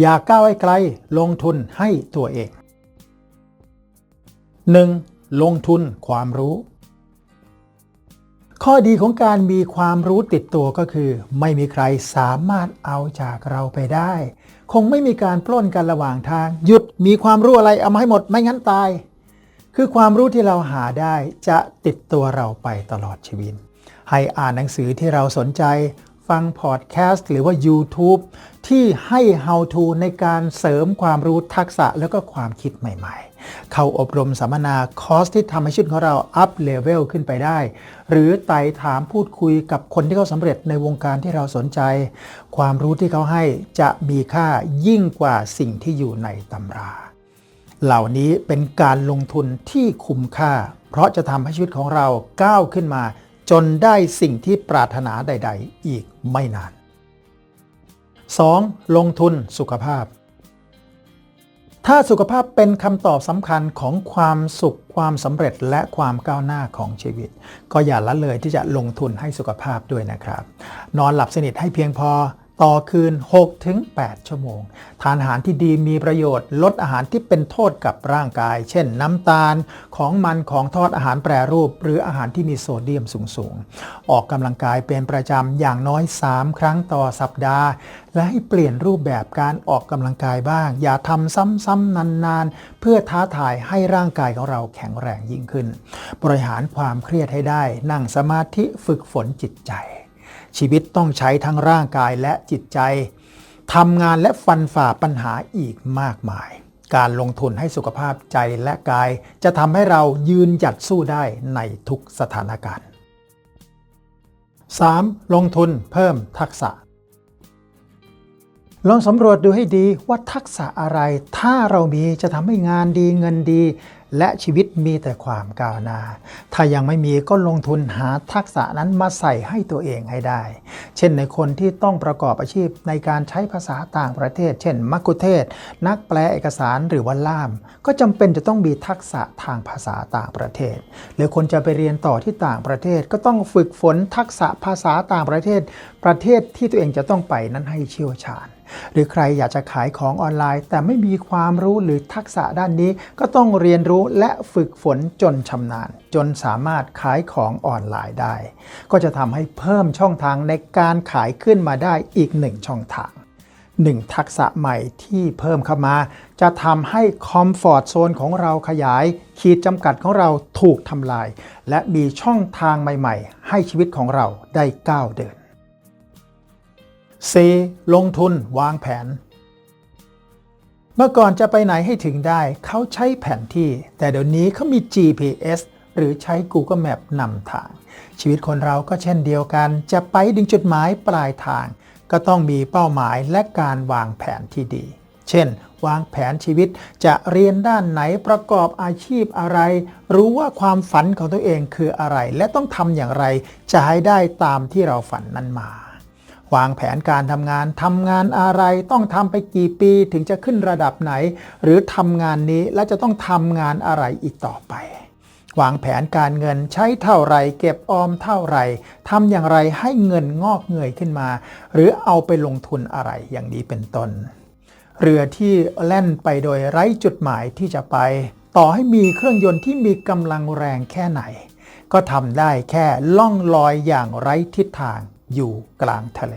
อย่ากก้าวให้ไกลลงทุนให้ตัวเอง 1. ลงทุนความรู้ ข้อดีของการมีความรู้ติดตัวก็คือ ไม่มีใครสามารถเอาจากเราไปได้ คงไม่มีการปล้นกันระหว่างทาง หยุดมีความรู้อะไรเอามาให้หมดไม่งั้นตาย คือความรู้ที่เราหาได้จะติดตัวเราไปตลอดชีวิตให้อ่านหนังสือที่เราสนใจ ฟังพอดแคสต์หรือว่า YouTube ที่ให้ how to ในการเสริมความรู้ทักษะแล้วก็ความคิดใหม่ๆ เข้าอบรมสัมมนาคอร์สที่ทำให้ชีวิตของเราอัพเลเวลขึ้นไปได้ หรือไต่ถามพูดคุยกับคนที่เขาสำเร็จในวงการที่เราสนใจ ความรู้ที่เขาให้จะมีค่ายิ่งกว่าสิ่งที่อยู่ในตำรา เหล่านี้เป็นการลงทุนที่คุ้มค่า เพราะจะทำให้ชีวิตของเราก้าวขึ้นมา จนได้สิ่งที่ปรารถนาใด ๆ อีกไม่นาน 2. ลงทุนสุขภาพ ถ้าสุขภาพเป็นคำตอบสำคัญของความสุขความสำเร็จและความก้าวหน้าของชีวิต ก็อย่าละเลยที่จะลงทุนให้สุขภาพด้วยนะครับ นอนหลับสนิทให้เพียงพอ ต่อคืน 6-8 ชั่วโมง ทานอาหารที่ดีมีประโยชน์ ลดอาหารที่เป็นโทษกับร่างกาย เช่นน้ำตาล ของมันของทอดอาหารแปรรูป หรืออาหารที่มีโซเดียมสูงๆ ออกกำลังกายเป็นประจำอย่างน้อย 3 ครั้งต่อสัปดาห์ และให้เปลี่ยนรูปแบบการออกกำลังกายบ้าง อย่าทำซ้ำๆนานๆ เพื่อท้าทายให้ร่างกายของเราแข็งแรงยิ่งขึ้น บริหารความเครียดให้ได้ นั่งสมาธิฝึกฝนจิตใจ ชีวิตต้องใช้ทั้งร่างกายและจิตใจทำงานและฟันฝ่าปัญหาอีกมากมาย การลงทุนให้สุขภาพใจและกาย จะทำให้เรายืนหยัดสู้ได้ในทุกสถานการณ์ 3. ลงทุนเพิ่มทักษะ ลองสำรวจดูให้ดีว่าทักษะอะไร ถ้าเรามีจะทำให้งานดีเงินดี และชีวิตมีแต่ความก้าวหน้า ถ้ายังไม่มีก็ลงทุนหาทักษะนั้นมาใส่ให้ตัวเองให้ได้ เช่นในคนที่ต้องประกอบอาชีพในการใช้ภาษาต่างประเทศ เช่น มักคุเทศ นักแปลเอกสารหรือว่าล่าม ก็จำเป็นจะต้องมีทักษะทางภาษาต่างประเทศ หรือคนจะไปเรียนต่อที่ต่างประเทศ ก็ต้องฝึกฝนทักษะภาษาต่างประเทศ ประเทศที่ตัวเองจะต้องไปนั้นให้เชี่ยวชาญ หรือใครอยากจะขายของออนไลน์ แต่ไม่มีความรู้หรือทักษะด้านนี้ ก็ต้องเรียนรู้และฝึกฝนจนชำนาญ จนสามารถขายของออนไลน์ได้ ก็จะทำให้เพิ่มช่องทางในการขายขึ้นมาได้อีกหนึ่งช่องทางหนึ่งทักษะใหม่ที่เพิ่มเข้ามา จะทำให้คอมฟอร์ตโซนของเราขยาย ขีดจำกัดของเราถูกทำลาย และมีช่องทางใหม่ ๆ ให้ชีวิตของเราได้ก้าวเดิน C ลงทุนวางแผน เมื่อก่อนจะไปไหนให้ถึงได้ เขาใช้แผนที่ แต่เดี๋ยวนี้เขามี GPS หรือใช้ Google Map นำทาง ชีวิตคนเราก็เช่นเดียวกัน จะไปถึงจุดหมายปลายทาง ก็ต้องมีเป้าหมายและการวางแผนที่ดี เช่น วางแผนชีวิตจะเรียนด้านไหนประกอบอาชีพอะไร รู้ว่าความฝันของตัวเองคืออะไร และต้องทำอย่างไร จะให้ได้ตามที่เราฝันนั้นมา วางแผนการทำงานทำงานอะไรต้องทำไปกี่ปีถึงจะขึ้นระดับไหน หรือทำงานนี้และจะต้องทำงานอะไรอีกต่อไปวางแผนการเงินใช้เท่าไรเก็บออมเท่าไรทำอย่างไรให้เงินงอกเงยขึ้นมา หรือเอาไปลงทุนอะไรอย่างนี้เป็นต้น เรือที่แล่นไปโดยไร้จุดหมายที่จะไป ต่อให้มีเครื่องยนต์ที่มีกำลังแรงแค่ไหน ก็ทำได้แค่ล่องลอยอย่างไร้ทิศทาง อยู่กลางทะเล